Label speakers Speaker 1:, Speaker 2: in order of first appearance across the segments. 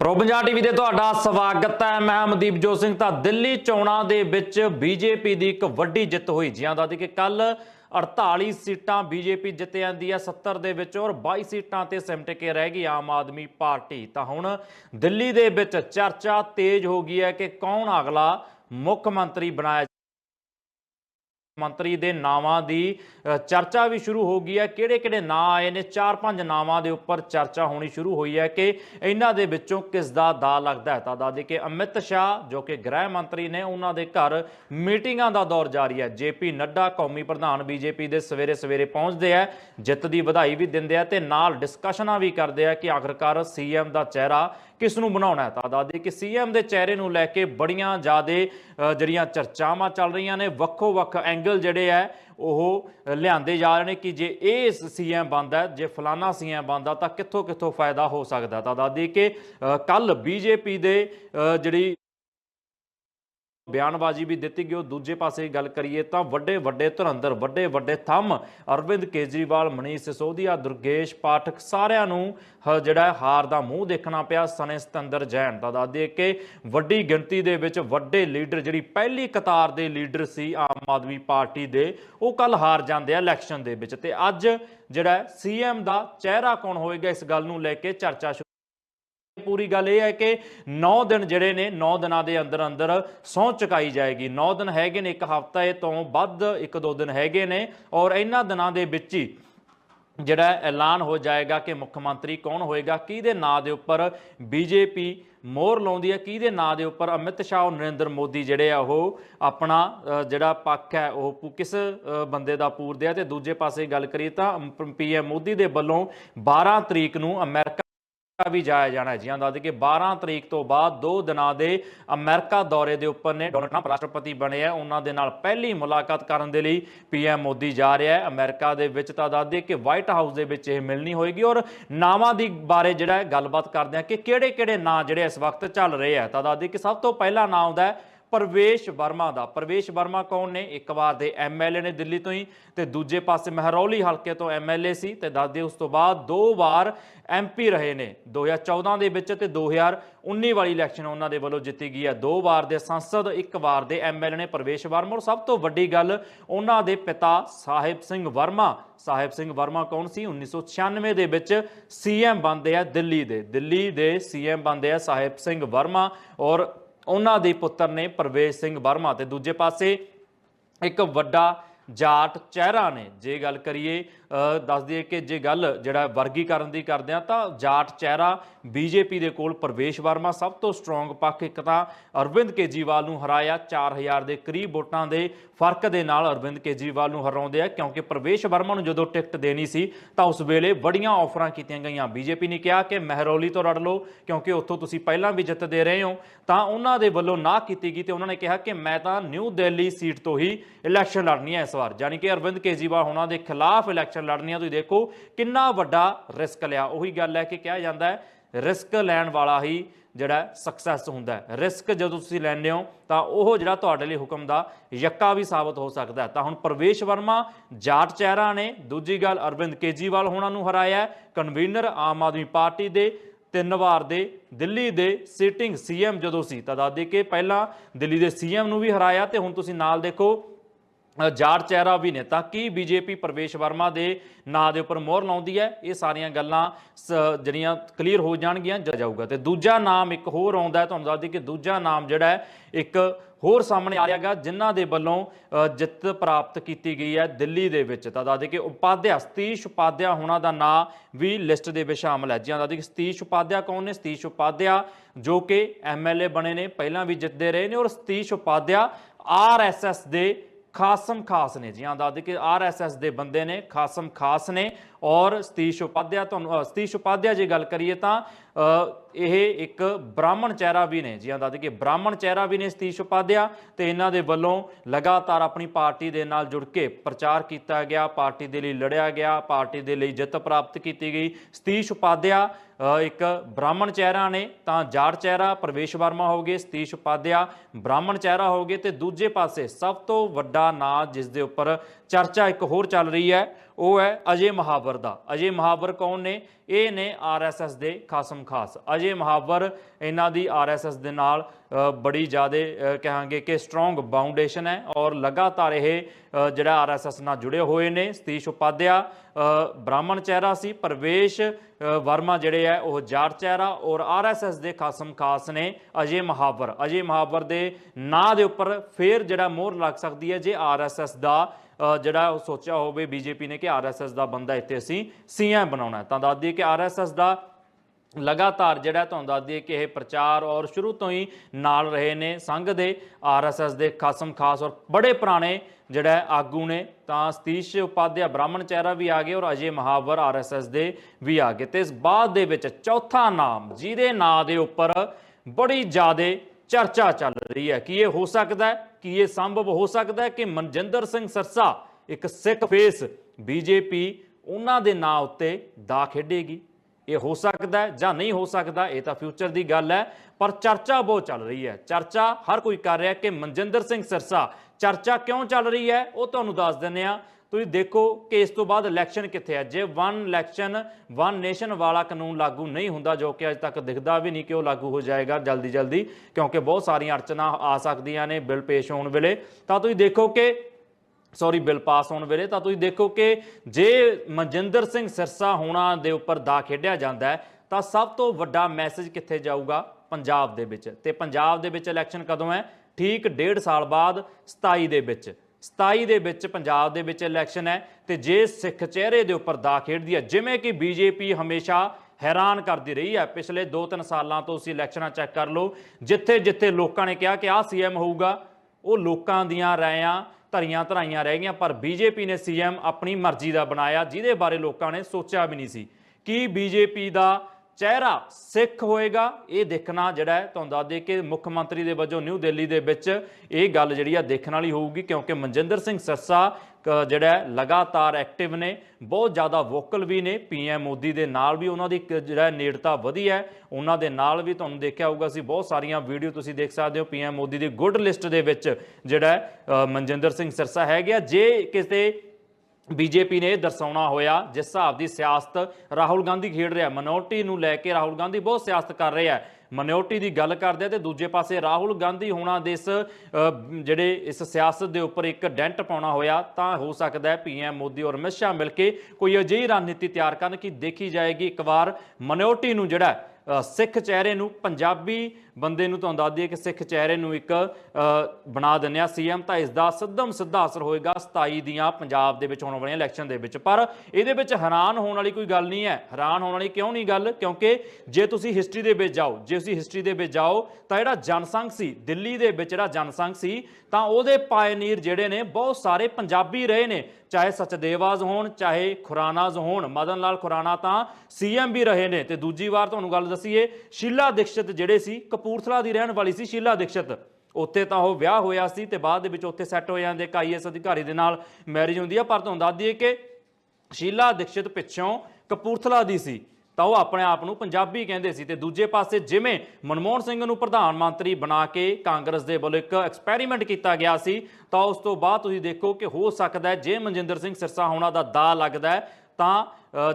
Speaker 1: Pro Punjab TV ਤੇ ਤੁਹਾਡਾ ਸਵਾਗਤ ਹੈ। ਮੈਂ ਮਨਦੀਪ ਜੋਤ ਸਿੰਘ। ਤਾਂ ਦਿੱਲੀ ਚੋਣਾਂ ਦੇ ਵਿੱਚ ਬੀਜੇਪੀ ਦੀ ਇੱਕ ਵੱਡੀ ਜਿੱਤ ਹੋਈ। ਜਿਹਾਂ ਦਾ ਕਿ ਕੱਲ 48 ਸੀਟਾਂ ਬੀਜੇਪੀ ਜਿੱਤ ਜਾਂਦੀ ਹੈ 70 ਦੇ ਵਿੱਚ ਔਰ 22 ਸੀਟਾਂ ਤੇ ਸਿਮਟ ਕੇ ਰਹਿ ਗਈ ਆਮ ਆਦਮੀ ਪਾਰਟੀ। ਤਾਂ ਹੁਣ ਦਿੱਲੀ ਦੇ ਵਿੱਚ ਚਰਚਾ ਤੇਜ਼ ਹੋ ਗਈ ਹੈ ਕਿ ਕੌਣ ਅਗਲਾ ਮੁੱਖ ਮੰਤਰੀ ਬਣਾਇਆ ਮੰਤਰੀ ਦੇ ਨਾਵਾਂ ਦੀ ਚਰਚਾ ਵੀ ਸ਼ੁਰੂ ਹੋ ਗਈ ਹੈ। ਕਿਹੜੇ ਕਿਹੜੇ ਨਾਂ ਆਏ ਨੇ? ਚਾਰ ਪੰਜ ਨਾਵਾਂ ਦੇ ਉੱਪਰ ਚਰਚਾ ਹੋਣੀ ਸ਼ੁਰੂ ਹੋਈ ਹੈ ਕਿ ਇਹਨਾਂ ਦੇ ਵਿੱਚੋਂ ਕਿਸ ਦਾ ਦਾ ਲੱਗਦਾ ਹੈ? ਤਾਂ ਦੱਸਦੇ ਕਿ ਅਮਿਤ ਸ਼ਾਹ ਜੋ ਕਿ ਗ੍ਰਹਿ ਮੰਤਰੀ ਨੇ ਉਹਨਾਂ ਦੇ ਘਰ ਮੀਟਿੰਗਾਂ ਦਾ ਦੌਰ ਜਾਰੀ ਹੈ। ਜੇਪੀ ਨੱਡਾ ਕੌਮੀ ਪ੍ਰਧਾਨ ਬੀਜੇਪੀ ਦੇ ਸਵੇਰੇ ਸਵੇਰੇ ਪਹੁੰਚਦੇ ਆ ਜਿੱਤ ਦੀ ਵਧਾਈ ਵੀ ਦਿੰਦੇ ਆ ਤੇ ਨਾਲ ਡਿਸਕਸ਼ਨਾਂ ਵੀ ਕਰਦੇ ਆ ਕਿ ਆਖਰਕਾਰ ਸੀਐਮ ਦਾ ਚਿਹਰਾ ਕਿਸ ਨੂੰ ਬਣਾਉਣਾ ਹੈ? ਤਾਂ ਦੱਸਦੇ ਕਿ ਸੀਐਮ ਦੇ ਚਿਹਰੇ ਨੂੰ ਲੈ ਕੇ ਬੜੀਆਂ ਜ਼ਿਆਦੇ ਅ, ਜਿਹੜੀਆਂ ਚਰਚਾਵਾਂ ਚੱਲ ਰਹੀਆਂ ਨੇ ਵੱਖੋ ਵੱਖ ਐਂਗਲ ਜਿਹੜੇ ਆ ਉਹ ਲਿਆਂਦੇ ਜਾ ਰਹੇ ਨੇ ਕਿ ਜੇ ਇਹ ਸੀਐਮ ਬਣਦਾ ਜੇ ਫਲਾਨਾ ਸੀਐਮ ਬਣਦਾ ਤਾਂ ਕਿੱਥੋਂ ਕਿੱਥੋਂ ਫਾਇਦਾ ਹੋ ਸਕਦਾ? ਤਾਂ ਦੱਸਦੇ ਕਿ ਕੱਲ ਬੀਜੇਪੀ ਦੇ ਅ, ਜਿਹੜੀ ਬਿਆਨਬਾਜ਼ੀ ਵੀ ਦਿੱਤੀ ਗਈ। ਉਹ ਦੂਜੇ ਪਾਸੇ ਗੱਲ ਕਰੀਏ ਤਾਂ ਵੱਡੇ ਵੱਡੇ ਧੁਰੰਦਰ ਵੱਡੇ ਵੱਡੇ ਥੰਮ, ਅਰਵਿੰਦ ਕੇਜਰੀਵਾਲ, ਮਨੀਸ਼ ਸਿਸੋਦੀਆ, ਦੁਰਗੇਸ਼ ਪਾਠਕ ਸਾਰਿਆਂ ਨੂੰ ਜਿਹੜਾ ਹਾਰ ਦਾ ਮੂੰਹ ਦੇਖਣਾ ਪਿਆ ਸਨੇ ਸਤੰਦਰ ਜੈਨ ਦਾ। ਦੱਸਦੇ ਕਿ ਵੱਡੀ ਗਿਣਤੀ ਦੇ ਵਿੱਚ ਵੱਡੇ ਲੀਡਰ ਜਿਹੜੀ ਪਹਿਲੀ ਕਤਾਰ ਦੇ ਲੀਡਰ ਸੀ ਆਮ ਆਦਮੀ ਪਾਰਟੀ ਦੇ, ਉਹ ਕੱਲ ਹਾਰ ਜਾਂਦੇ ਆ ਇਲੈਕਸ਼ਨ ਦੇ ਵਿੱਚ। ਤੇ ਅੱਜ ਜਿਹੜਾ ਸੀਐਮ ਦਾ ਚਿਹਰਾ ਕੌਣ ਹੋਏਗਾ ਇਸ ਗੱਲ ਨੂੰ ਲੈ ਕੇ ਚਰਚਾ ਸ਼ੁਰੂ ਪੂਰੀ ਗੱਲ ਇਹ ਹੈ ਕਿ 9 ਦਿਨ ਜਿਹੜੇ ਨੇ 9 ਦਿਨਾਂ ਦੇ ਅੰਦਰ ਅੰਦਰ ਸਹੁੰ ਚੁਕਾਈ ਜਾਏਗੀ। 9 ਦਿਨ ਹੈਗੇ ਨੇ, ਇੱਕ ਹਫ਼ਤਾ ਤੋਂ ਵੱਧ, ਇੱਕ ਦੋ ਦਿਨ ਹੈਗੇ ਨੇ ਔਰ ਇਹਨਾਂ ਦਿਨਾਂ ਦੇ ਵਿੱਚ ਹੀ ਜਿਹੜਾ ਐਲਾਨ ਹੋ ਜਾਏਗਾ ਕਿ ਮੁੱਖ ਮੰਤਰੀ ਕੌਣ ਹੋਏਗਾ, ਕਿਹਦੇ ਨਾਂ ਦੇ ਉੱਪਰ ਬੀਜੇਪੀ ਮੋਹਰ ਲਾਉਂਦੀ ਹੈ, ਕਿਹਦੇ ਨਾਂ ਦੇ ਉੱਪਰ ਅਮਿਤ ਸ਼ਾਹ ਔਰ ਨਰਿੰਦਰ ਮੋਦੀ ਜਿਹੜੇ ਆ ਉਹ ਆਪਣਾ ਜਿਹੜਾ ਪੱਖ ਹੈ, ਉਹ ਕਿਸ ਬੰਦੇ ਦਾ ਪੂਰਦੇ ਆ। ਤੇ ਦੂਜੇ ਪਾਸੇ ਗੱਲ ਕਰੀਏ ਤਾਂ ਪੀਐਮ ਮੋਦੀ ਦੇ ਵੱਲੋਂ 12 ਤਰੀਕ ਨੂੰ ਅਮਰੀਕਾ ਵੀ ਜਾਇਆ ਜਾਣਾ ਜੀ ਦੱਸ ਕਿ 12 ਤਰੀਕ ਤੋਂ ਬਾਅਦ ਦੋ ਦਿਨਾਂ ਦੇ ਅਮਰੀਕਾ ਦੌਰੇ ਦੇ ਉੱਪਰ ਨੇ ਡੋਨਲਡ ਟਰੰਪ ਰਾਸ਼ਟਰਪਤੀ ਬਣੇ ਆ। ਉਹਨਾਂ ਦੇ ਨਾਲ ਪਹਿਲੀ ਮੁਲਾਕਾਤ ਕਰਨ ਦੇ ਲਈ ਪੀਐਮ ਮੋਦੀ ਜਾ ਰਿਹਾ ਹੈ। ਅਮਰੀਕਾ ਦੇ ਵਿੱਚ ਤਾਂ ਦੱਸਦੇ ਕਿ ਵਾਈਟ ਹਾਊਸ ਦੇ ਵਿੱਚ ਇਹ ਮਿਲਣੀ ਹੋਏਗੀ ਔਰ ਨਾਵਾਂ ਦੀ ਬਾਰੇ ਜਿਹੜਾ ਗੱਲਬਾਤ ਕਰਦੇ ਆ ਕਿ ਕਿਹੜੇ ਕਿਹੜੇ ਨਾਂ ਜਿਹੜੇ ਇਸ ਵਕਤ ਚੱਲ ਰਹੇ ਆ। ਤਾਂ ਦੱਸਦੇ ਕਿ ਸਭ ਤੋਂ ਪਹਿਲਾ ਨਾਂ ਆਉਂਦਾ ਹੈ ਪ੍ਰਵੇਸ਼ ਵਰਮਾ ਦਾ। ਪ੍ਰਵੇਸ਼ ਵਰਮਾ ਕੌਣ ਨੇ? ਇੱਕ ਵਾਰ ਦੇ ਐਮਐਲਏ ਨੇ ਦਿੱਲੀ ਤੋਂ ਹੀ ਤੇ ਦੂਜੇ ਪਾਸੇ ਮਹਿਰੌਲੀ ਹਲਕੇ ਤੋਂ ਐਮਐਲਏ ਸੀ ਤੇ ਦੱਸਦੇ ਉਸ ਤੋਂ ਬਾਅਦ ਦੋ ਵਾਰ ਐਮਪੀ ਰਹੇ ਨੇ। 2014 ਦੇ ਵਿੱਚ ਤੇ 2019 ਵਾਲੀ ਇਲੈਕਸ਼ਨ ਉਹਨਾਂ ਦੇ ਵੱਲੋਂ ਜਿੱਤੀ ਗਈ ਹੈ। ਦੋ ਵਾਰ ਦੇ ਸੰਸਦ, ਇੱਕ ਵਾਰ ਦੇ ਐਮਐਲਏ ਨੇ ਪ੍ਰਵੇਸ਼ ਵਰਮਾ। ਔਰ ਸਭ ਤੋਂ ਵੱਡੀ ਗੱਲ, ਉਹਨਾਂ ਦੇ ਪਿਤਾ ਸਾਹਿਬ ਸਿੰਘ ਵਰਮਾ। ਸਾਹਿਬ ਸਿੰਘ ਵਰਮਾ ਕੌਣ ਸੀ? 1996 ਦੇ ਵਿੱਚ ਸੀਐਮ ਬਣਦੇ ਆ ਦਿੱਲੀ ਦੇ। ਦਿੱਲੀ ਦੇ ਸੀਐਮ ਬਣਦੇ ਆ ਸਾਹਿਬ ਸਿੰਘ ਵਰਮਾ। ਔਰ ਉਹਨਾਂ ਦੇ ਪੁੱਤਰ ਨੇ ਪ੍ਰਵੇਸ਼ ਸਿੰਘ ਵਰਮਾ ਤੇ ਦੂਜੇ ਪਾਸੇ ਇੱਕ ਵੱਡਾ ਜਾਟ ਚਿਹਰਾ ਨੇ। ਜੇ ਗੱਲ ਕਰੀਏ ਅ, ਦੱਸ ਦਈਏ ਕਿ ਜੇ ਗੱਲ ਜਿਹੜਾ ਵਰਗੀਕਰਨ ਦੀ ਕਰਦੇ ਆ ਤਾਂ ਜਾਟ ਚਿਹਰਾ ਬੀਜੇਪੀ ਦੇ ਕੋਲ ਪ੍ਰਵੇਸ਼ ਵਰਮਾ ਸਭ ਤੋਂ ਸਟਰੋਂਗ ਪੱਖ ਇੱਕ ਤਾਂ ਅਰਵਿੰਦ ਕੇਜੀਵਾਲ ਨੂੰ ਹਰਾਇਆ 4000 ਦੇ ਕਰੀਬ ਵੋਟਾਂ ਦੇ ਫ਼ਰਕ ਦੇ ਨਾਲ ਅਰਵਿੰਦ ਕੇਜੀਵਾਲ ਨੂੰ ਹਰਾਉਂਦੇ ਆ ਕਿਉਂਕਿ ਪ੍ਰਵੇਸ਼ ਵਰਮਾ ਨੂੰ ਜਦੋਂ ਟਿਕਟ ਦੇਣੀ ਸੀ ਤਾਂ ਉਸ ਵੇਲੇ ਬੜੀਆਂ ਆਫਰਾਂ ਕੀਤੀਆਂ ਗਈਆਂ। ਬੀਜੇਪੀ ਨੇ ਕਿਹਾ ਕਿ ਮਹਿਰੌਲੀ ਤੋਂ ਲੜ ਲਓ ਕਿਉਂਕਿ ਉੱਥੋਂ ਤੁਸੀਂ ਪਹਿਲਾਂ ਵੀ ਜਿੱਤ ਦੇ ਰਹੇ ਹੋ। ਤਾਂ ਉਹਨਾਂ ਦੇ ਵੱਲੋਂ ਨਾ ਕੀਤੀ ਗਈ ਤੇ ਉਹਨਾਂ ਨੇ ਕਿਹਾ ਕਿ ਮੈਂ ਤਾਂ ਨਿਊ ਦਿੱਲੀ ਸੀਟ ਤੋਂ ਹੀ ਇਲੈਕਸ਼ਨ ਲੜਨੀ ਹੈ ਇਸ ਵਾਰ। ਯਾਨੀ ਕਿ ਅਰਵਿੰਦ ਕੇਜੀਵਾਲ ਹੋਣਾ ਦੇ ਖਿਲਾਫ ਇਲੈਕਸ਼ਨ ਲੜਨੀਆਂ, ਤੁਸੀਂ ਦੇਖੋ ਕਿੰਨਾ ਵੱਡਾ ਰਿਸਕ ਲਿਆ। ਉਹੀ ਗੱਲ ਹੈ ਕਿ ਕਿਹਾ ਜਾਂਦਾ ਹੈ ਰਿਸਕ ਲੈਣ ਵਾਲਾ ਹੀ ਜਿਹੜਾ ਸਕਸੈਸ ਹੁੰਦਾ ਹੈ। ਰਿਸਕ ਜਦੋਂ ਤੁਸੀਂ ਲੈਂਦੇ ਹੋ, ਤਾਂ ਉਹ ਜਿਹੜਾ ਤੁਹਾਡੇ ਲਈ ਹੁਕਮ ਦਾ ਯੱਕਾ ਵੀ ਸਾਬਤ ਹੋ ਸਕਦਾ ਤਾਂ ਹੁਣ ਪ੍ਰਵੇਸ਼ ਵਰਮਾ ਜਾਟ ਚਿਹਰਾ ਨੇ, ਦੂਜੀ ਗੱਲ ਅਰਵਿੰਦ ਕੇਜੀਵਾਲ ਹੋਣਾ ਨੂੰ ਹਰਾਇਆ ਕਨਵੀਨਰ ਆਮ ਆਦਮੀ ਪਾਰਟੀ ਦੇ, ਤਿੰਨ ਵਾਰ ਦੇ, ਦਿੱਲੀ ਦੇ ਸਿਟਿੰਗ ਸੀਐਮ ਜਦੋਂ ਸੀ, ਤਾਂ ਦੱਸਦੇ ਕੇ ਪਹਿਲਾਂ ਦਿੱਲੀ ਦੇ ਸੀਐਮ ਨੂੰ ਵੀ ਹਰਾਇਆ ਤੇ ਹੁਣ ਤੁਸੀਂ ਨਾਲ ਦੇਖੋ ਜਾੜ ਚਿਹਰਾ ਵੀ ਨੇ ਤਾਂ ਕੀ ਬੀਜੇਪੀ ਪ੍ਰਵੇਸ਼ ਵਰਮਾ ਦੇ ਨਾਂ ਦੇ ਉੱਪਰ ਮੋਹਰ ਲਾਉਂਦੀ ਹੈ? ਇਹ ਸਾਰੀਆਂ ਗੱਲਾਂ ਸ- ਜਿਹੜੀਆਂ ਕਲੀਅਰ ਹੋ ਜਾਣਗੀਆਂ, ਜ- ਜਾਊਗਾ। ਤੇ ਦੂਜਾ ਨਾਮ ਇੱਕ ਹੋਰ ਆਉਂਦਾ ਤੁਹਾਨੂੰ ਦੱਸ ਦਈਏ ਕਿ ਦੂਜਾ ਨਾਮ ਜਿਹੜਾ ਇੱਕ ਹੋਰ ਸਾਹਮਣੇ ਆ ਰਿਹਾਗਾ ਜਿਨ੍ਹਾਂ ਦੇ ਵੱਲੋਂ ਜਿੱਤ ਪ੍ਰਾਪਤ ਕੀਤੀ ਗਈ ਹੈ ਦਿੱਲੀ ਦੇ ਵਿੱਚ। ਤਾਂ ਦੱਸਦੇ ਕਿ ਉਪਾਧਿਆ, ਸਤੀਸ਼ ਉਪਾਧਿਆ ਹੋਣਾ ਦਾ ਨਾਂ ਵੀ ਲਿਸਟ ਦੇ ਵਿੱਚ ਸ਼ਾਮਲ ਹੈ। ਜਿਹਾਂ ਦੱਸਦੇ ਕਿ ਸਤੀਸ਼ ਉਪਾਧਿਆ ਕੌਣ ਨੇ? ਸਤੀਸ਼ ਉਪਾਧਿਆ ਜੋ ਕਿ ਐਮਐਲਏ ਬਣੇ ਨੇ, ਪਹਿਲਾਂ ਵੀ ਜਿੱਤਦੇ ਰਹੇ ਨੇ ਔਰ ਸਤੀਸ਼ ਉਪਾਧਿਆ ਆਰਐਸਐਸ ਦੇ ਖਾਸਮ ਖਾਸ ਨੇ ਜੀ। ਹਾਂ ਦੱਸਦੇ ਕਿ ਆਰਐਸਐਸ ਦੇ ਬੰਦੇ ਨੇ ਖਾਸਮ ਖਾਸ ਨੇ। ਔਰ ਸਤੀਸ਼ ਉਪਾਧਿਆ ਤੁਹਾਨੂੰ ਸਤੀਸ਼ ਉਪਾਧਿਆ ਜੇ ਗੱਲ ਕਰੀਏ ਤਾਂ ਇਹ ਇੱਕ ਬ੍ਰਾਹਮਣ ਚਿਹਰਾ ਵੀ ਨੇ। ਜੀ ਹਾਂ ਦੱਸਦੇ ਕਿ ਬ੍ਰਾਹਮਣ ਚਿਹਰਾ ਵੀ ਨੇ ਸਤੀਸ਼ ਉਪਾਧਿਆ ਤੇ ਇਹਨਾਂ ਦੇ ਵੱਲੋਂ ਲਗਾਤਾਰ ਆਪਣੀ ਪਾਰਟੀ ਦੇ ਨਾਲ ਜੁੜ ਕੇ ਪ੍ਰਚਾਰ ਕੀਤਾ ਗਿਆ, ਪਾਰਟੀ ਦੇ ਲਈ ਲੜਿਆ ਗਿਆ, ਪਾਰਟੀ ਦੇ ਲਈ ਜਿੱਤ ਪ੍ਰਾਪਤ ਕੀਤੀ ਗਈ। ਸਤੀਸ਼ ਉਪਾਧਿਆ ਇੱਕ ਬ੍ਰਾਹਮਣ ਚਿਹਰਾ ਨੇ, ਤਾਂ ਜਾੜ ਚਿਹਰਾ ਪ੍ਰਵੇਸ਼ ਵਰਮਾ ਹੋ ਗਏ, ਸਤੀਸ਼ ਉਪਾਧਿਆ ਬ੍ਰਾਹਮਣ ਚਿਹਰਾ ਹੋ ਗਏ ਤੇ ਦੂਜੇ ਪਾਸੇ ਸਭ ਤੋਂ ਵੱਡਾ ਨਾਂ ਜਿਸ ਦੇ ਉੱਪਰ ਚਰਚਾ ਇੱਕ ਹੋਰ ਚੱਲ ਰਹੀ ਹੈ ਉਹ ਹੈ ਅਜੇ ਮਹਾਵਰ ਦਾ। ਅਜੇ ਮਹਾਵਰ ਕੌਣ ਨੇ? ਇਹ ਨੇ ਆਰਐਸਐਸ ਦੇ ਖਾਸਮ ਖਾਸ। ਅਜੇ ਮਹਾਵਰ ਇਹਨਾਂ ਦੀ ਆਰਐਸਐਸ ਦੇ ਨਾਲ ਬੜੀ ਜ਼ਿਆਦਾ ਕਹਾਂਗੇ ਕਿ ਸਟਰੋਂਗ ਬਾਉਂਡੇਸ਼ਨ ਹੈ ਔਰ ਲਗਾਤਾਰ ਇਹ ਅ, ਜਿਹੜਾ ਆਰਐਸਐਸ ਨਾਲ ਜੁੜੇ ਹੋਏ ਨੇ। ਸਤੀਸ਼ ਉਪਾਧਿਆ ਬ੍ਰਾਹਮਣ ਚਿਹਰਾ ਸੀ। ਪਰਵੇਸ਼ ਵਰਮਾ ਜਿਹੜੇ ਹੈ ਉਹ ਜਾਟ ਚਿਹਰਾ ਔਰ ਆਰਐਸਐਸ ਦੇ ਖਾਸਮ ਖਾਸ ਨੇ ਅਜੇ ਮਹਾਵਰ। ਅਜੇ ਮਹਾਵਰ ਦੇ ਨਾਂ ਦੇ ਉੱਪਰ ਫੇਰ ਜਿਹੜਾ ਮੋਹਰ ਲੱਗ ਸਕਦੀ ਹੈ ਜੇ ਆਰਐਸਐਸ ਦਾ ਜਿਹੜਾ ਉਹ ਸੋਚਿਆ ਹੋਵੇ ਬੀਜੇਪੀ ਨੇ ਕਿ ਆਰਐਸਐਸ ਦਾ ਬੰਦਾ ਇੱਥੇ ਅਸੀਂ ਸੀਐਮ ਬਣਾਉਣਾ ਹੈ। ਤਾਂ ਦੱਸ ਦਈਏ ਕਿ ਆਰਐਸਐਸ ਦਾ ਲਗਾਤਾਰ ਜਿਹੜਾ ਤੁਹਾਨੂੰ ਦੱਸ ਦਈਏ ਕਿ ਇਹ ਪ੍ਰਚਾਰ ਔਰ ਸ਼ੁਰੂ ਤੋਂ ਹੀ ਨਾਲ ਰਹੇ ਨੇ ਸੰਘ ਦੇ ਆਰਐਸਐਸ ਦੇ ਖਾਸਮ ਖਾਸ ਔਰ ਬੜੇ ਪੁਰਾਣੇ ਜਿਹੜਾ ਆਗੂ ਨੇ। ਤਾਂ ਸਤੀਸ਼ ਉਪਾਧਿਆ ਬ੍ਰਾਹਮਣ ਚਿਹਰਾ ਵੀ ਆ ਗਏ ਔਰ ਅਜੇ ਮਹਾਵਰ ਆਰਐਸਐਸ ਦੇ ਵੀ ਆ ਗਏ। ਤੇ ਇਸ ਬਾਅਦ ਦੇ ਵਿੱਚ ਚੌਥਾ ਨਾਮ ਜਿਹਦੇ ਨਾਂ ਦੇ ਉੱਪਰ ਬੜੀ ਜ਼ਿਆਦਾ ਚਰਚਾ ਚੱਲ ਰਹੀ ਹੈ। ਕਿ ਇਹ ਹੋ ਸਕਦਾ ਹੈ? ਕਿ ਇਹ ਸੰਭਵ ਹੋ ਸਕਦਾ ਹੈ ਕਿ ਮਨਜਿੰਦਰ ਸਿੰਘ ਸਰਸਾ ਇੱਕ ਸਿੱਖ ਫੇਸ ਬੀਜੇਪੀ ਉਹਨਾਂ ਦੇ ਨਾਂ ਉੱਤੇ ਦਾ ਖੇਡੇਗੀ? ਇਹ ਹੋ ਸਕਦਾ ਜਾਂ ਨਹੀਂ ਹੋ ਸਕਦਾ, ਇਹ ਤਾਂ ਫਿਊਚਰ ਦੀ ਗੱਲ ਹੈ। ਪਰ ਚਰਚਾ ਬਹੁਤ ਚੱਲ ਰਹੀ ਹੈ। ਚਰਚਾ ਹਰ ਕੋਈ ਕਰ ਰਿਹਾ ਕਿ ਮਨਜਿੰਦਰ ਸਿੰਘ ਸਿਰਸਾ ਚਰਚਾ ਕਿਉਂ ਚੱਲ ਰਹੀ ਹੈ, ਉਹ ਤੁਹਾਨੂੰ ਦੱਸ ਦਿੰਦੇ ਆ ਤੁਸੀਂ ਦੇਖੋ ਕਿ ਇਸ ਤੋਂ ਬਾਅਦ ਇਲੈਕਸ਼ਨ ਕਿੱਥੇ ਹੈ। ਜੇ ਵਨ ਇਲੈਕਸ਼ਨ ਵਨ ਨੇਸ਼ਨ ਵਾਲਾ ਕਾਨੂੰਨ ਲਾਗੂ ਨਹੀਂ ਹੁੰਦਾ, ਜੋ ਕਿ ਅਜੇ ਤੱਕ ਦਿਖਦਾ ਵੀ ਨਹੀਂ ਕਿ ਉਹ ਲਾਗੂ ਹੋ ਜਾਏਗਾ ਜਲਦੀ ਜਲਦੀ ਕਿਉਂਕਿ ਬਹੁਤ ਸਾਰੀਆਂ ਅੜਚਨਾ ਆ ਸਕਦੀਆਂ ਨੇ ਬਿੱਲ ਪੇਸ਼ ਹੋਣ ਵੇਲੇ, ਤਾਂ ਤੁਸੀਂ ਦੇਖੋ ਕਿ ਸੌਰੀ ਬਿੱਲ ਪਾਸ ਹੋਣ ਵੇਲੇ ਤਾਂ ਤੁਸੀਂ ਦੇਖੋ ਕਿ ਜੇ ਮਨਜਿੰਦਰ ਸਿੰਘ ਸਿਰਸਾ ਹੋਣਾ ਦੇ ਉੱਪਰ ਦਾ ਖੇਡਿਆ ਜਾਂਦਾ ਤਾਂ ਸਭ ਤੋਂ ਵੱਡਾ ਮੈਸੇਜ ਕਿੱਥੇ ਜਾਊਗਾ? ਪੰਜਾਬ ਦੇ ਵਿੱਚ। ਤੇ ਪੰਜਾਬ ਦੇ ਵਿੱਚ ਇਲੈਕਸ਼ਨ ਕਦੋਂ ਹੈ? ਠੀਕ ਡੇਢ ਸਾਲ ਬਾਅਦ 27 ਦੇ ਵਿੱਚ। 27 ਦੇ ਵਿੱਚ ਪੰਜਾਬ ਦੇ ਵਿੱਚ ਇਲੈਕਸ਼ਨ ਹੈ ਤੇ ਜੇ ਸਿੱਖ ਚਿਹਰੇ ਦੇ ਉੱਪਰ ਦਾ ਖੇਡਦੀ ਹੈ, ਜਿਵੇਂ ਕਿ ਬੀਜੇਪੀ ਹਮੇਸ਼ਾ ਹੈਰਾਨ ਕਰਦੀ ਰਹੀ ਹੈ, ਪਿਛਲੇ 2-3 ਸਾਲਾਂ ਤੋਂ ਤੁਸੀਂ ਇਲੈਕਸ਼ਨਾਂ ਚੈੱਕ ਕਰ ਲਓ ਜਿੱਥੇ ਜਿੱਥੇ ਲੋਕਾਂ ਨੇ ਕਿਹਾ ਕਿ ਆਹ ਸੀਐਮ ਹੋਊਗਾ, ਉਹ ਲੋਕਾਂ ਦੀਆਂ ਰਾਇਆਂ ਧਰੀਆਂ ਧਰਾਈਆਂ ਰਹਿ ਗਈਆਂ, ਪਰ ਬੀਜੇਪੀ ਨੇ ਸੀਐਮ ਆਪਣੀ ਮਰਜ਼ੀ ਦਾ ਬਣਾਇਆ, ਜਿਹਦੇ ਬਾਰੇ ਲੋਕਾਂ ਨੇ ਸੋਚਿਆ ਵੀ ਨਹੀਂ ਸੀ। ਕਿ ਬੀਜੇਪੀ ਦਾ ਚਿਹਰਾ ਸਿੱਖ ਹੋਏਗਾ, ਇਹ ਦੇਖਣਾ ਜਿਹੜਾ ਹੈ, ਤੁਹਾਨੂੰ ਦੱਸ ਦੇ ਕਿ ਮੁੱਖ ਮੰਤਰੀ ਦੇ ਵਜੋਂ ਨਿਊ ਦਿੱਲੀ ਦੇ ਵਿੱਚ ਇਹ ਗੱਲ ਜਿਹੜੀ ਆ ਦੇਖਣ ਵਾਲੀ ਹੋਊਗੀ, ਕਿਉਂਕਿ ਮਨਜਿੰਦਰ ਸਿੰਘ ਸਰਸਾ ਕ- ਜਿਹੜਾ ਲਗਾਤਾਰ ਐਕਟਿਵ ਨੇ, ਬਹੁਤ ਜ਼ਿਆਦਾ ਵੋਕਲ ਵੀ ਨੇ ਪੀਐਮ ਮੋਦੀ ਦੇ ਨਾਲ ਵੀ ਉਹਨਾਂ ਦੀ ਇੱਕ ਜਿਹੜਾ ਨੇੜਤਾ ਵਧੀ ਹੈ, ਉਹਨਾਂ ਦੇ ਨਾਲ ਵੀ ਤੁਹਾਨੂੰ ਦੇਖਿਆ ਹੋਊਗਾ, ਅਸੀਂ ਬਹੁਤ ਸਾਰੀਆਂ ਵੀਡੀਓ ਤੁਸੀਂ ਦੇਖ ਸਕਦੇ ਹੋ ਪੀਐਮ ਮੋਦੀ ਦੀ ਗੁੱਡ ਲਿਸਟ ਦੇ ਵਿੱਚ ਜਿਹੜਾ ਮਨਜਿੰਦਰ ਸਿੰਘ ਸਰਸਾ ਹੈਗਾ ਜੇ ਕਿਸੇ ਬੀਜੇਪੀ ਨੇ ਦਰਸਾਉਣਾ ਹੋਇਆ, ਜਿਸ ਹਿਸਾਬ ਦੀ ਸਿਆਸਤ ਰਾਹੁਲ ਗਾਂਧੀ ਖੇਡ ਰਿਹਾ, ਮਨੋਰਟੀ ਨੂੰ ਲੈ ਕੇ ਰਾਹੁਲ ਗਾਂਧੀ ਬਹੁਤ ਸਿਆਸਤ ਕਰ ਰਿਹਾ ਹੈ। ਮਨੋਰਟੀ ਦੀ ਗੱਲ ਕਰਦੇ ਆ ਤੇ ਦੂਜੇ ਪਾਸੇ ਰਾਹੁਲ ਗਾਂਧੀ ਹੋਣਾ ਦੇ ਇਸ ਜਿਹੜੇ ਇਸ ਸਿਆਸਤ ਦੇ ਉੱਪਰ ਇੱਕ ਡੈਂਟ ਪਾਉਣਾ ਹੋਇਆ, ਤਾਂ ਹੋ ਸਕਦਾ ਹੈ ਪੀਐਮ ਮੋਦੀ ਔਰ ਅਮਿਤ ਮਿਲ ਕੇ ਕੋਈ ਅਜਿਹੀ ਰਣਨੀਤੀ ਤਿਆਰ ਕਰਨ ਕਿ ਦੇਖੀ ਜਾਏਗੀ। ਇੱਕ ਵਾਰ ਮਨੋਰਟੀ ਨੂੰ ਜਿਹੜਾ ਸਿੱਖ ਚਿਹਰੇ ਨੂੰ, ਪੰਜਾਬੀ ਬੰਦੇ ਨੂੰ ਤੁਹਾਨੂੰ ਦੱਸ ਦਈਏ ਕਿ ਸਿੱਖ ਚਿਹਰੇ ਨੂੰ ਇੱਕ ਬਣਾ ਦਿੰਦੇ ਆ ਸੀਐਮ, ਤਾਂ ਇਸ ਦਾ ਸਿੱਧਮ ਸਿੱਧਾ ਅਸਰ ਹੋਏਗਾ 27 ਦੀਆਂ ਪੰਜਾਬ ਦੇ ਵਿੱਚ ਹੋਣ ਵਾਲੀਆਂ ਇਲੈਕਸ਼ਨ ਦੇ ਵਿੱਚ। ਪਰ ਇਹਦੇ ਵਿੱਚ ਹੈਰਾਨ ਹੋਣ ਵਾਲੀ ਕੋਈ ਗੱਲ ਨਹੀਂ ਹੈ। ਹੈਰਾਨ ਹੋਣ ਵਾਲੀ ਕਿਉਂ ਨਹੀਂ ਗੱਲ? ਕਿਉਂਕਿ ਜੇ ਤੁਸੀਂ ਹਿਸਟਰੀ ਦੇ ਵਿੱਚ ਜਾਓ, ਜੇ ਤੁਸੀਂ ਹਿਸਟਰੀ ਦੇ ਵਿੱਚ ਜਾਓ, ਤਾਂ ਜਿਹੜਾ ਜਨਸੰਘ ਸੀ, ਦਿੱਲੀ ਦੇ ਵਿੱਚ ਜਿਹੜਾ ਜਨਸੰਘ ਸੀ, ਤਾਂ ਉਹਦੇ ਪਾਇਨੀਅਰ ਜਿਹੜੇ ਨੇ, ਬਹੁਤ ਸਾਰੇ ਪੰਜਾਬੀ ਰਹੇ ਨੇ। ਚਾਹੇ ਸਚਦੇਵਾਜ਼ ਹੋਣ, ਚਾਹੇ ਖੁਰਾਨਾਜ਼ ਹੋਣ, ਮਦਨ ਲਾਲ ਖੁਰਾਨਾ ਤਾਂ ਸੀਐਮ ਵੀ ਰਹੇ ਨੇ। ਤੇ ਦੂਜੀ ਵਾਰ ਤੁਹਾਨੂੰ ਗੱਲ ਦੱਸੀਏ, ਸ਼ੀਲਾ ਦੀਕਸ਼ਿਤ ਜਿਹੜੇ ਸੀ, ਕਪੂਰਥਲਾ ਦੀ ਰਹਿਣ ਵਾਲੀ ਸੀ ਸ਼ੀਲਾ ਦੀਕਸ਼ਿਤ। ਉੱਥੇ ਤਾਂ ਉਹ ਵਿਆਹ ਹੋਇਆ ਸੀ ਤੇ ਬਾਅਦ ਦੇ ਵਿੱਚ ਉੱਥੇ ਸੈੱਟ ਹੋ ਜਾਂਦੇ ਇੱਕ ਆਈਐਸ ਅਧਿਕਾਰੀ ਦੇ ਨਾਲ ਮੈਰਿਜ ਹੁੰਦੀ ਆ। ਪਰ ਤੁਹਾਨੂੰ ਦੱਸ ਦਈਏ ਕਿ ਸ਼ੀਲਾ ਦੀਕਸ਼ਿਤ ਪਿੱਛੋਂ ਕਪੂਰਥਲਾ ਦੀ ਸੀ, ਤਾਂ ਉਹ ਆਪਣੇ ਆਪ ਨੂੰ ਪੰਜਾਬੀ ਕਹਿੰਦੇ ਸੀ ਤੇ ਦੂਜੇ ਪਾਸੇ ਜਿਵੇਂ ਮਨਮੋਹਨ ਸਿੰਘ ਨੂੰ ਪ੍ਰਧਾਨ ਮੰਤਰੀ ਬਣਾ ਕੇ ਕਾਂਗਰਸ ਦੇ ਵੱਲੋਂ ਇੱਕ ਐਕਸਪੈਰੀਮੈਂਟ ਕੀਤਾ ਗਿਆ ਸੀ, ਤਾਂ ਉਸ ਤੋਂ ਬਾਅਦ ਤੁਸੀਂ ਦੇਖੋ ਕਿ ਹੋ ਸਕਦਾ ਜੇ ਮਨਜਿੰਦਰ ਸਿੰਘ ਸਿਰਸਾ ਹੋਣਾ ਦਾ ਦਾ ਲੱਗਦਾ ਤਾਂ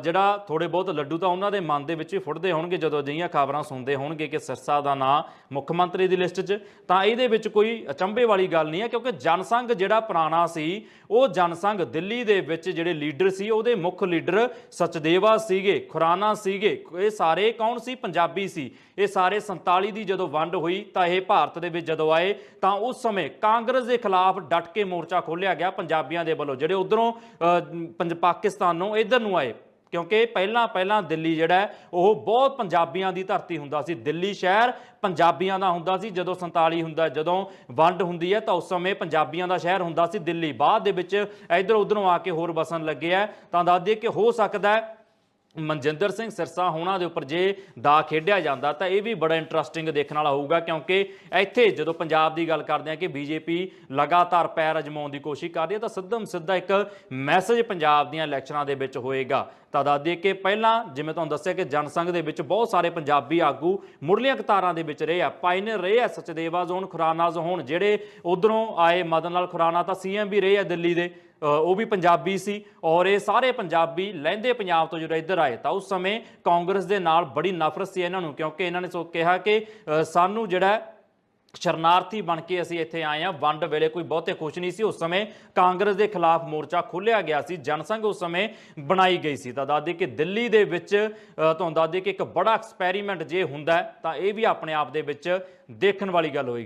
Speaker 1: ਜਿਹੜਾ ਥੋੜੇ ਬਹੁਤ ਲੱਡੂ ਤਾਂ ਉਹਨਾਂ ਦੇ ਮਨ ਦੇ ਵਿੱਚ ਹੀ ਫੁੱਟਦੇ ਹੋਣਗੇ ਜਦੋਂ ਅਜਿਹੀਆਂ ਖਬਰਾਂ ਸੁਣਦੇ ਹੋਣਗੇ ਕਿ ਸਿਰਸਾ ਦਾ ਨਾਂ ਮੁੱਖ ਮੰਤਰੀ ਦੀ ਲਿਸਟ 'ਚ। ਤਾਂ ਇਹਦੇ ਵਿੱਚ ਕੋਈ ਅਚੰਭੇ ਵਾਲੀ ਗੱਲ ਨਹੀਂ ਹੈ ਕਿਉਂਕਿ ਜਨਸੰਘ ਜਿਹੜਾ ਪੁਰਾਣਾ ਸੀ, ਉਹ ਜਨਸੰਘ ਦਿੱਲੀ ਦੇ ਵਿੱਚ ਜਿਹੜੇ ਲੀਡਰ ਸੀ, ਉਹਦੇ ਮੁੱਖ ਲੀਡਰ ਸਚਦੇਵਾ ਸੀਗੇ, ਖੁਰਾਨਾ ਸੀਗੇ। ਇਹ ਸਾਰੇ ਕੌਣ ਸੀ? ਪੰਜਾਬੀ ਸੀ। ਇਹ ਸਾਰੇ 47 ਦੀ ਜਦੋਂ ਵੰਡ ਹੋਈ, ਤਾਂ ਇਹ ਭਾਰਤ ਦੇ ਵਿੱਚ ਜਦੋਂ ਆਏ, ਤਾਂ ਉਸ ਸਮੇਂ ਕਾਂਗਰਸ ਦੇ ਖਿਲਾਫ ਡਟ ਕੇ ਮੋਰਚਾ ਖੋਲ੍ਹਿਆ ਗਿਆ ਪੰਜਾਬੀਆਂ ਦੇ ਵੱਲੋਂ। ਜਿਹੜੇ ਉਧਰੋਂ ਨੂੰ ਇਧਰ ਨੂੰ ਆਏ ਕਿਉਂਕਿ ਪਹਿਲਾਂ ਪਹਿਲਾਂ ਦਿੱਲੀ ਜਿਹੜਾ ਉਹ ਬਹੁਤ ਪੰਜਾਬੀਆਂ ਦੀ ਧਰਤੀ ਹੁੰਦਾ ਸੀ। ਦਿੱਲੀ ਸ਼ਹਿਰ ਪੰਜਾਬੀਆਂ ਦਾ ਹੁੰਦਾ ਸੀ। ਜਦੋਂ 47 ਹੁੰਦਾ, ਜਦੋਂ ਵੰਡ ਹੁੰਦੀ ਹੈ, ਤਾਂ ਉਸ ਸਮੇਂ ਪੰਜਾਬੀਆਂ ਦਾ ਸ਼ਹਿਰ ਹੁੰਦਾ ਸੀ ਦਿੱਲੀ। ਬਾਅਦ ਦੇ ਵਿੱਚ ਇਧਰ ਉਧਰੋਂ ਆ ਕੇ ਹੋਰ ਵਸਣ ਲੱਗੇ ਆ ਤਾਂ ਦੱਸ ਦਈਏ ਕਿ ਹੋ ਸਕਦਾ ਹੈ ਮਨਜਿੰਦਰ ਸਿੰਘ ਸਿਰਸਾ ਹੋਣਾ ਦੇ ਉੱਪਰ ਜੇ ਦਾ ਖੇਡਿਆ ਜਾਂਦਾ ਤਾਂ ਇਹ ਵੀ ਬੜਾ ਇੰਟਰਸਟਿੰਗ ਦੇਖਣ ਵਾਲਾ ਹੋਊਗਾ ਕਿਉਂਕਿ ਇੱਥੇ ਜਦੋਂ ਪੰਜਾਬ ਦੀ ਗੱਲ ਕਰਦੇ ਆ ਕਿ ਬੀਜੇਪੀ ਲਗਾਤਾਰ ਪੈਰ ਅਜਮਾਉਣ ਦੀ ਕੋਸ਼ਿਸ਼ ਕਰ ਰਹੀ ਹੈ ਤਾਂ ਸਿੱਧਮ ਸਿੱਧਾ ਇੱਕ ਮੈਸੇਜ ਪੰਜਾਬ ਦੀਆਂ ਇਲੈਕਸ਼ਨਾਂ ਦੇ ਵਿੱਚ ਹੋਏਗਾ। ਤਾਂ ਦੱਸ ਕਿ ਪਹਿਲਾਂ ਜਿਵੇਂ ਤੁਹਾਨੂੰ ਦੱਸਿਆ ਕਿ ਜਨਸੰਘ ਦੇ ਵਿੱਚ ਬਹੁਤ ਸਾਰੇ ਪੰਜਾਬੀ ਆਗੂ ਮੁੱਢਲੀਆਂ ਕਤਾਰਾਂ ਦੇ ਵਿੱਚ ਰਹੇ ਆ। ਪਾਇਨੀਅਰ ਰਹੇ ਆ ਸਚਦੇਵਾ ਜ਼ੋਨ ਖੁਰਾਨਾ ਜ਼ੋਨ ਜਿਹੜੇ ਉਧਰੋਂ ਆਏ ਮਦਨ ਲਾਲ ਖੁਰਾਨਾ ਤਾਂ ਸੀਐਮ ਵੀ ਰਹੇ ਆ ਦਿੱਲੀ ਦੇ। ਉਹ ਵੀ ਪੰਜਾਬੀ ਸੀ ਔਰ ਇਹ ਸਾਰੇ ਪੰਜਾਬੀ ਲਹਿੰਦੇ ਪੰਜਾਬ ਤੋਂ ਜਦੋਂ ਇੱਧਰ ਆਏ ਤਾਂ ਉਸ ਸਮੇਂ ਕਾਂਗਰਸ ਦੇ ਨਾਲ ਬੜੀ ਨਫ਼ਰਤ ਸੀ ਇਹਨਾਂ ਨੂੰ, ਕਿਉਂਕਿ ਇਹਨਾਂ ਨੇ ਸੋ, ਕਿਹਾ ਕਿ ਸਾਨੂੰ ਜਿਹੜਾ ਸ਼ਰਨਾਰਥੀ ਬਣ ਕੇ ਅਸੀਂ ਇੱਥੇ ਆਏ ਆ ਵੰਡ ਵੇਲੇ ਕੋਈ ਬਹੁਤੇ ਖੁਸ਼ ਨਹੀਂ ਸੀ। ਉਸ ਸਮੇਂ ਕਾਂਗਰਸ ਦੇ ਖਿਲਾਫ ਮੋਰਚਾ ਖੋਲ੍ਹਿਆ ਗਿਆ ਸੀ, ਜਨਸੰਘ ਉਸ ਸਮੇਂ ਬਣਾਈ ਗਈ ਸੀ। ਤਾਂ ਦੱਸਦੇ ਕਿ ਦਿੱਲੀ ਦੇ ਵਿੱਚ ਤੁਹਾਨੂੰ ਦੱਸਦੇ ਕਿ ਇੱਕ ਬੜਾ ਐਕਸਪੈਰੀਮੈਂਟ ਜੇ ਹੁੰਦਾ ਤਾਂ ਇਹ ਵੀ ਆਪਣੇ ਆਪ ਦੇ ਵਿੱਚ ਦੇਖਣ ਵਾਲੀ ਗੱਲ ਹੋਏਗੀ।